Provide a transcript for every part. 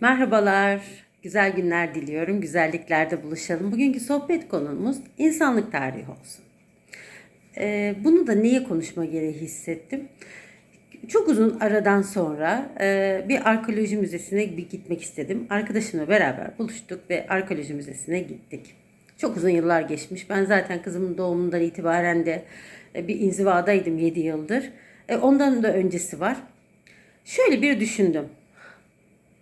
Merhabalar, güzel günler diliyorum. Güzelliklerde buluşalım. Bugünkü sohbet konumuz insanlık tarihi olsun. Ee, bunu da niye konuşma gereği hissettim? Çok uzun aradan sonra e, bir arkeoloji müzesine bir gitmek istedim. Arkadaşımla beraber buluştuk ve arkeoloji müzesine gittik. Çok uzun yıllar geçmiş. Ben zaten kızımın doğumundan itibaren de e, bir inzivadaydım 7 yıldır. E, ondan da öncesi var. Şöyle bir düşündüm.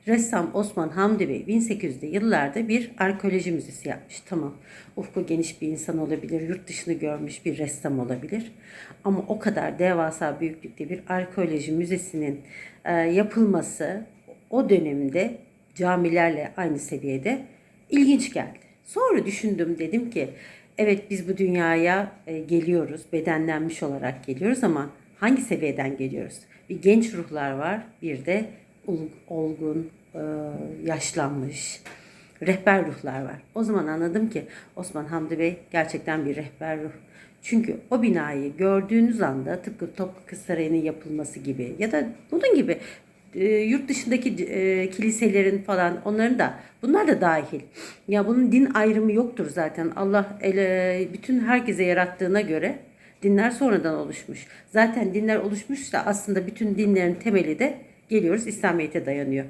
Ressam Osman Hamdi Bey 1800'lü yıllarda bir arkeoloji müzesi yapmış. Tamam. Ufku geniş bir insan olabilir, yurt dışını görmüş bir ressam olabilir. Ama o kadar devasa büyüklükte bir arkeoloji müzesinin e, yapılması o dönemde camilerle aynı seviyede ilginç geldi. Sonra düşündüm dedim ki evet biz bu dünyaya e, geliyoruz, bedenlenmiş olarak geliyoruz ama hangi seviyeden geliyoruz? Bir genç ruhlar var, bir de olgun, e, yaşlanmış rehber ruhlar var. O zaman anladım ki Osman Hamdi Bey gerçekten bir rehber ruh. Çünkü o binayı gördüğünüz anda tıpkı Topkapı Sarayı'nın yapılması gibi ya da bunun gibi e, yurt dışındaki e, kiliselerin falan onların da bunlar da dahil. Ya bunun din ayrımı yoktur zaten. Allah ele, bütün herkese yarattığına göre dinler sonradan oluşmuş. Zaten dinler oluşmuşsa aslında bütün dinlerin temeli de geliyoruz İslamiyet'e dayanıyor.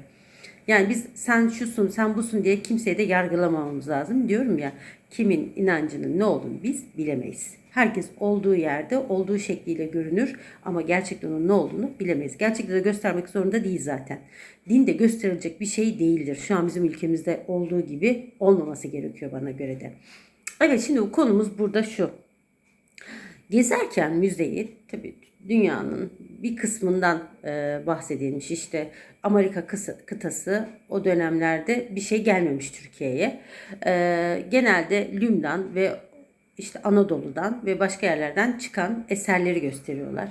Yani biz sen şusun, sen busun diye kimseye de yargılamamamız lazım. Diyorum ya kimin inancının ne olduğunu biz bilemeyiz. Herkes olduğu yerde olduğu şekliyle görünür ama gerçekten onun ne olduğunu bilemeyiz. Gerçekten de göstermek zorunda değil zaten. Din de gösterilecek bir şey değildir. Şu an bizim ülkemizde olduğu gibi olmaması gerekiyor bana göre de. Evet şimdi konumuz burada şu. Gezerken müzeyi tabii dünyanın bir kısmından e, bahsedilmiş. İşte Amerika kıtası o dönemlerde bir şey gelmemiş Türkiye'ye. E, genelde Lübnan ve işte Anadolu'dan ve başka yerlerden çıkan eserleri gösteriyorlar.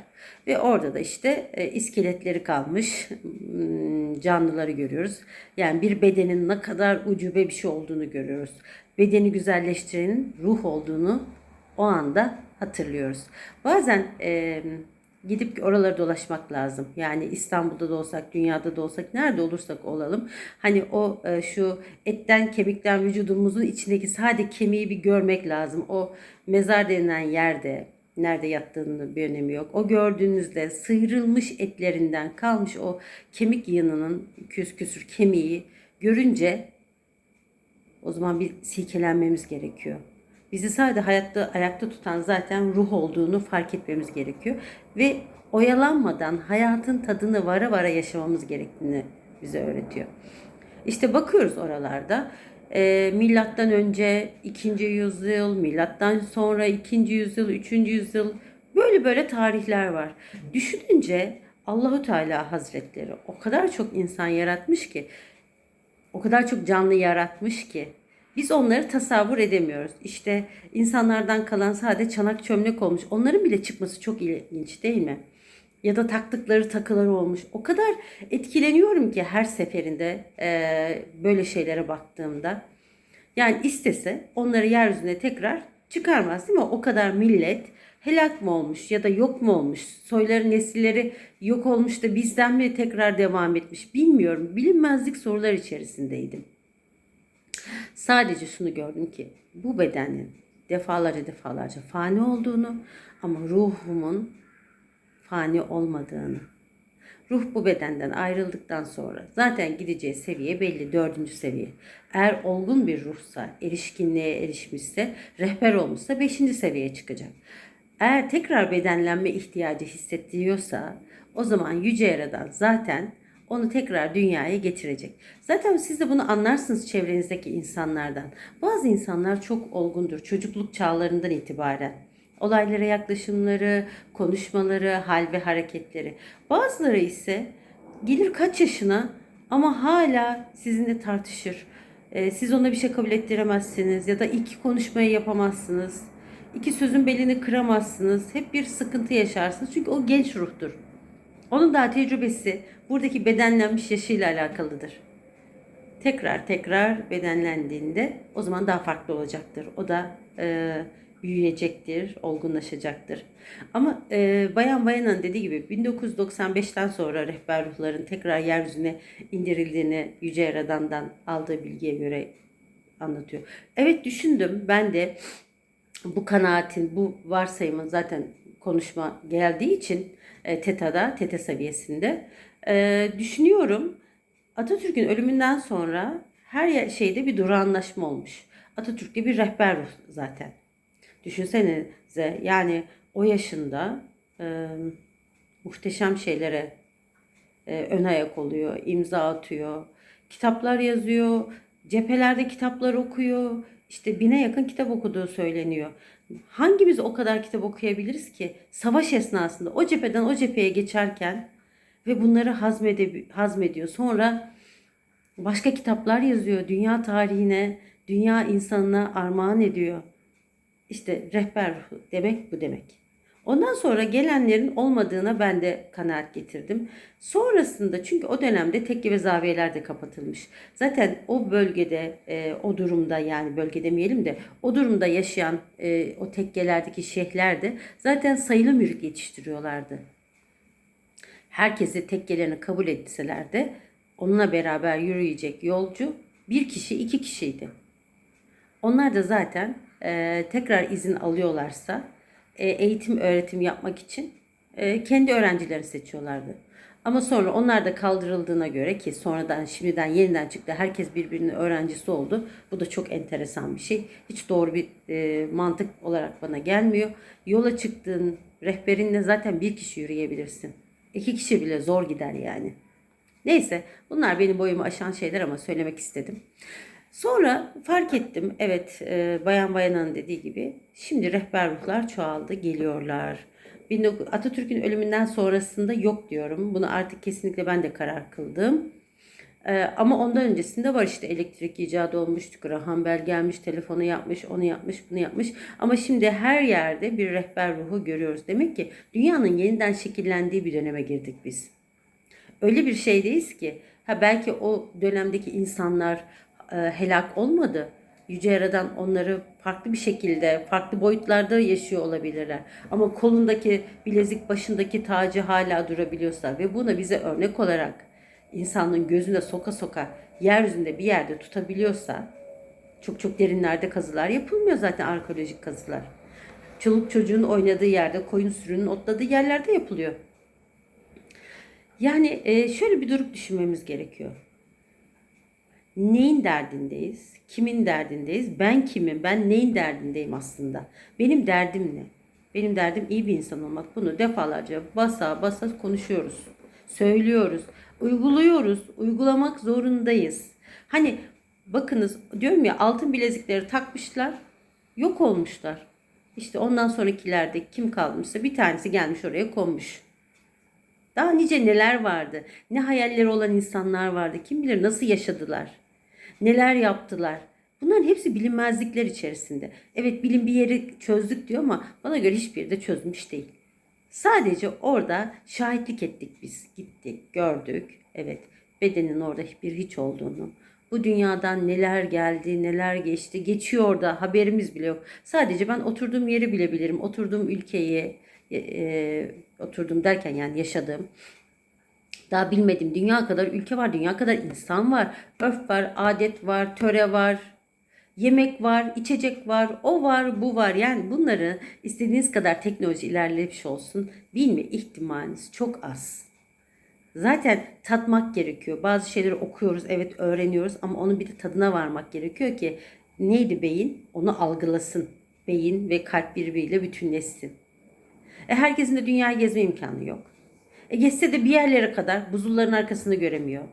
Ve orada da işte e, iskeletleri kalmış hmm, canlıları görüyoruz. Yani bir bedenin ne kadar ucube bir şey olduğunu görüyoruz. Bedeni güzelleştirenin ruh olduğunu o anda hatırlıyoruz. Bazen e, gidip oraları dolaşmak lazım. Yani İstanbul'da da olsak, dünyada da olsak, nerede olursak olalım. Hani o e, şu etten kemikten vücudumuzun içindeki sade kemiği bir görmek lazım. O mezar denilen yerde nerede yattığının bir önemi yok. O gördüğünüzde sıyrılmış etlerinden kalmış o kemik yığınının küs küsür kemiği görünce o zaman bir silkelenmemiz gerekiyor. Bizi sadece hayatta ayakta tutan zaten ruh olduğunu fark etmemiz gerekiyor ve oyalanmadan hayatın tadını vara vara yaşamamız gerektiğini bize öğretiyor. İşte bakıyoruz oralarda e, milattan önce 2. yüzyıl, milattan sonra 2. yüzyıl, 3. yüzyıl böyle böyle tarihler var. Düşününce Allahu Teala Hazretleri o kadar çok insan yaratmış ki o kadar çok canlı yaratmış ki biz onları tasavvur edemiyoruz. İşte insanlardan kalan sadece çanak çömlek olmuş. Onların bile çıkması çok ilginç değil mi? Ya da taktıkları takıları olmuş. O kadar etkileniyorum ki her seferinde e, böyle şeylere baktığımda. Yani istese onları yeryüzüne tekrar çıkarmaz değil mi? O kadar millet helak mı olmuş ya da yok mu olmuş? Soyları nesilleri yok olmuş da bizden mi tekrar devam etmiş bilmiyorum. Bilinmezlik sorular içerisindeydim. Sadece şunu gördüm ki bu bedenin defalarca defalarca fani olduğunu ama ruhumun fani olmadığını. Ruh bu bedenden ayrıldıktan sonra zaten gideceği seviye belli dördüncü seviye. Eğer olgun bir ruhsa, erişkinliğe erişmişse, rehber olmuşsa beşinci seviyeye çıkacak. Eğer tekrar bedenlenme ihtiyacı hissettiriyorsa o zaman Yüce Yaradan zaten onu tekrar dünyaya getirecek. Zaten siz de bunu anlarsınız çevrenizdeki insanlardan. Bazı insanlar çok olgundur çocukluk çağlarından itibaren. Olaylara yaklaşımları, konuşmaları, hal ve hareketleri. Bazıları ise gelir kaç yaşına ama hala sizinle tartışır. Ee, siz ona bir şey kabul ettiremezsiniz ya da ilk konuşmayı yapamazsınız. İki sözün belini kıramazsınız. Hep bir sıkıntı yaşarsınız. Çünkü o genç ruhtur. Onun daha tecrübesi buradaki bedenlenmiş yaşıyla alakalıdır. Tekrar tekrar bedenlendiğinde o zaman daha farklı olacaktır. O da e, büyüyecektir, olgunlaşacaktır. Ama e, Bayan Bayan'ın dediği gibi 1995'ten sonra rehber ruhların tekrar yeryüzüne indirildiğini Yüce Yaradan'dan aldığı bilgiye göre anlatıyor. Evet düşündüm ben de bu kanaatin, bu varsayımın zaten konuşma geldiği için e, TETA'da, TETA seviyesinde e, düşünüyorum. Atatürk'ün ölümünden sonra her şeyde bir durağanlaşma olmuş. Atatürk'te bir rehber ruh zaten. Düşünsenize yani o yaşında e, muhteşem şeylere e, ön ayak oluyor, imza atıyor, kitaplar yazıyor, cephelerde kitaplar okuyor. İşte bine yakın kitap okuduğu söyleniyor. Hangimiz o kadar kitap okuyabiliriz ki? Savaş esnasında o cepheden o cepheye geçerken ve bunları hazmede, hazmediyor. Sonra başka kitaplar yazıyor. Dünya tarihine, dünya insanına armağan ediyor. İşte rehber demek bu demek. Ondan sonra gelenlerin olmadığına ben de kanaat getirdim. Sonrasında çünkü o dönemde tekke ve zaviyeler de kapatılmış. Zaten o bölgede, e, o durumda yani bölge demeyelim de o durumda yaşayan e, o tekkelerdeki şeyhler de zaten sayılı mürit yetiştiriyorlardı. Herkesi tekkelerini kabul etseler de onunla beraber yürüyecek yolcu bir kişi iki kişiydi. Onlar da zaten e, tekrar izin alıyorlarsa eğitim öğretim yapmak için e, kendi öğrencileri seçiyorlardı. Ama sonra onlar da kaldırıldığına göre ki sonradan şimdiden yeniden çıktı. Herkes birbirinin öğrencisi oldu. Bu da çok enteresan bir şey. Hiç doğru bir e, mantık olarak bana gelmiyor. Yola çıktığın rehberinle zaten bir kişi yürüyebilirsin. İki kişi bile zor gider yani. Neyse bunlar benim boyumu aşan şeyler ama söylemek istedim. Sonra fark ettim evet e, Bayan Bayan'ın dediği gibi şimdi rehber ruhlar çoğaldı geliyorlar. 19 Atatürk'ün ölümünden sonrasında yok diyorum. Bunu artık kesinlikle ben de karar kıldım. E, ama ondan öncesinde var işte elektrik icadı olmuş, Graham Bell gelmiş, telefonu yapmış, onu yapmış, bunu yapmış. Ama şimdi her yerde bir rehber ruhu görüyoruz. Demek ki dünyanın yeniden şekillendiği bir döneme girdik biz öyle bir şeydeyiz ki ha belki o dönemdeki insanlar e, helak olmadı. Yüce Yaradan onları farklı bir şekilde, farklı boyutlarda yaşıyor olabilirler. Ama kolundaki bilezik, başındaki tacı hala durabiliyorsa ve buna bize örnek olarak insanın gözüne soka soka yeryüzünde bir yerde tutabiliyorsa çok çok derinlerde kazılar yapılmıyor zaten arkeolojik kazılar. Çoluk çocuğun oynadığı yerde, koyun sürünün otladığı yerlerde yapılıyor. Yani e, şöyle bir durup düşünmemiz gerekiyor. Neyin derdindeyiz? Kimin derdindeyiz? Ben kimim? Ben neyin derdindeyim aslında? Benim derdim ne? Benim derdim iyi bir insan olmak. Bunu defalarca basa basa konuşuyoruz. Söylüyoruz. Uyguluyoruz. Uygulamak zorundayız. Hani bakınız diyorum ya altın bilezikleri takmışlar. Yok olmuşlar. İşte ondan sonrakilerde kim kalmışsa bir tanesi gelmiş oraya konmuş. Daha nice neler vardı. Ne hayalleri olan insanlar vardı. Kim bilir nasıl yaşadılar. Neler yaptılar. Bunların hepsi bilinmezlikler içerisinde. Evet bilim bir yeri çözdük diyor ama bana göre hiçbiri de çözmüş değil. Sadece orada şahitlik ettik biz. Gittik, gördük. Evet bedenin orada bir hiç olduğunu. Bu dünyadan neler geldi, neler geçti. Geçiyor da haberimiz bile yok. Sadece ben oturduğum yeri bile bilirim. Oturduğum ülkeyi, e, e, oturdum derken yani yaşadığım daha bilmedim dünya kadar ülke var, dünya kadar insan var, örf var, adet var, töre var, yemek var, içecek var, o var, bu var. Yani bunları istediğiniz kadar teknoloji ilerlemiş olsun bilme ihtimaliniz çok az. Zaten tatmak gerekiyor. Bazı şeyleri okuyoruz, evet öğreniyoruz ama onun bir de tadına varmak gerekiyor ki neydi beyin? Onu algılasın. Beyin ve kalp birbiriyle bütünleşsin. E herkesin de dünyayı gezme imkanı yok. E geçse de bir yerlere kadar buzulların arkasını göremiyor.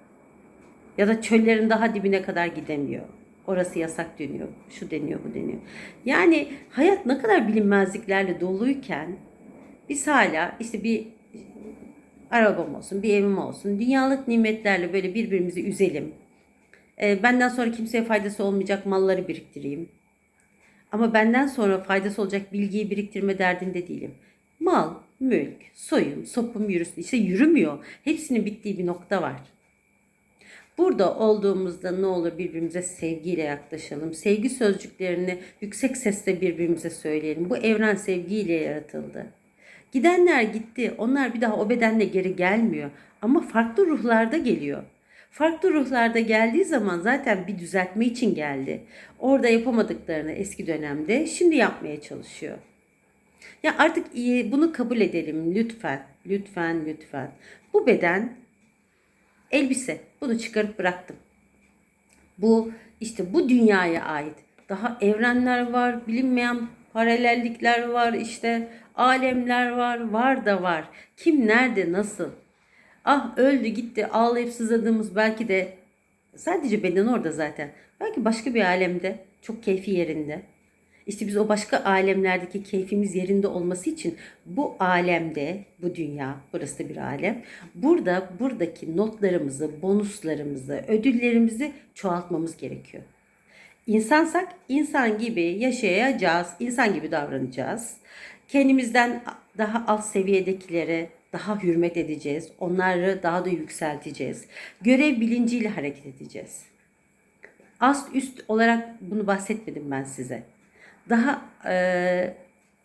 Ya da çöllerin daha dibine kadar gidemiyor. Orası yasak deniyor, şu deniyor, bu deniyor. Yani hayat ne kadar bilinmezliklerle doluyken biz hala işte bir arabam olsun, bir evim olsun, dünyalık nimetlerle böyle birbirimizi üzelim. E, benden sonra kimseye faydası olmayacak malları biriktireyim. Ama benden sonra faydası olacak bilgiyi biriktirme derdinde değilim. Mal, mülk, soyum, sopum yürüsün. İşte yürümüyor. Hepsinin bittiği bir nokta var. Burada olduğumuzda ne olur birbirimize sevgiyle yaklaşalım. Sevgi sözcüklerini yüksek sesle birbirimize söyleyelim. Bu evren sevgiyle yaratıldı. Gidenler gitti. Onlar bir daha o bedenle geri gelmiyor. Ama farklı ruhlarda geliyor. Farklı ruhlarda geldiği zaman zaten bir düzeltme için geldi. Orada yapamadıklarını eski dönemde şimdi yapmaya çalışıyor. Ya artık iyi, bunu kabul edelim lütfen. Lütfen, lütfen. Bu beden elbise. Bunu çıkarıp bıraktım. Bu işte bu dünyaya ait. Daha evrenler var, bilinmeyen paralellikler var, işte alemler var, var da var. Kim nerede, nasıl? Ah öldü gitti ağlayıp sızladığımız belki de sadece beden orada zaten. Belki başka bir alemde çok keyfi yerinde. İşte biz o başka alemlerdeki keyfimiz yerinde olması için bu alemde, bu dünya, burası da bir alem. Burada buradaki notlarımızı, bonuslarımızı, ödüllerimizi çoğaltmamız gerekiyor. İnsansak insan gibi yaşayacağız, insan gibi davranacağız. Kendimizden daha alt seviyedekilere daha hürmet edeceğiz. Onları daha da yükselteceğiz. Görev bilinciyle hareket edeceğiz. Ast üst olarak bunu bahsetmedim ben size. Daha e,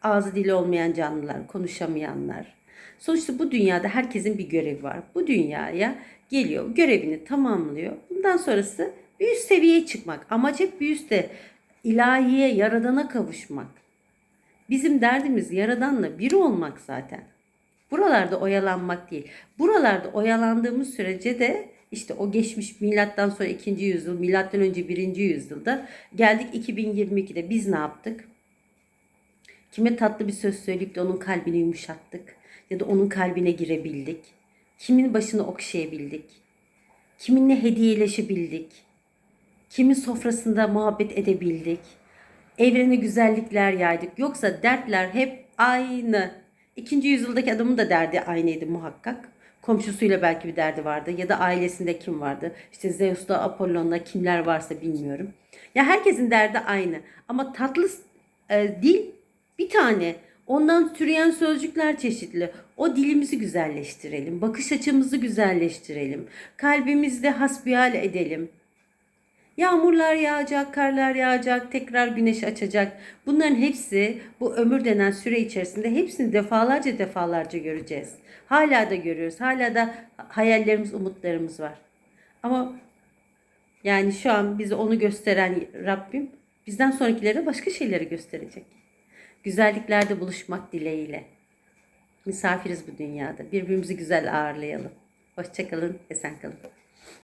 ağzı dili olmayan canlılar, konuşamayanlar. Sonuçta bu dünyada herkesin bir görevi var. Bu dünyaya geliyor, görevini tamamlıyor. Bundan sonrası bir üst seviyeye çıkmak. Amaç hep bir üstte ilahiye, yaradana kavuşmak. Bizim derdimiz yaradanla bir olmak zaten. Buralarda oyalanmak değil. Buralarda oyalandığımız sürece de işte o geçmiş milattan sonra 2. yüzyıl, milattan önce 1. yüzyılda geldik 2022'de biz ne yaptık? Kime tatlı bir söz söyleyip de onun kalbini yumuşattık ya da onun kalbine girebildik. Kimin başını okşayabildik. Kiminle hediyeleşebildik. Kimin sofrasında muhabbet edebildik. Evrene güzellikler yaydık. Yoksa dertler hep aynı. İkinci yüzyıldaki adamın da derdi aynıydı muhakkak. Komşusuyla belki bir derdi vardı ya da ailesinde kim vardı. İşte Zeus'ta, Apollon'da kimler varsa bilmiyorum. Ya herkesin derdi aynı. Ama tatlı e, dil bir tane. Ondan türeyen sözcükler çeşitli. O dilimizi güzelleştirelim. Bakış açımızı güzelleştirelim. Kalbimizde hasbihal edelim. Yağmurlar yağacak, karlar yağacak, tekrar güneş açacak. Bunların hepsi bu ömür denen süre içerisinde hepsini defalarca defalarca göreceğiz. Hala da görüyoruz. Hala da hayallerimiz, umutlarımız var. Ama yani şu an bize onu gösteren Rabbim bizden sonrakilere başka şeyleri gösterecek. Güzelliklerde buluşmak dileğiyle. Misafiriz bu dünyada. Birbirimizi güzel ağırlayalım. Hoşçakalın, esen kalın.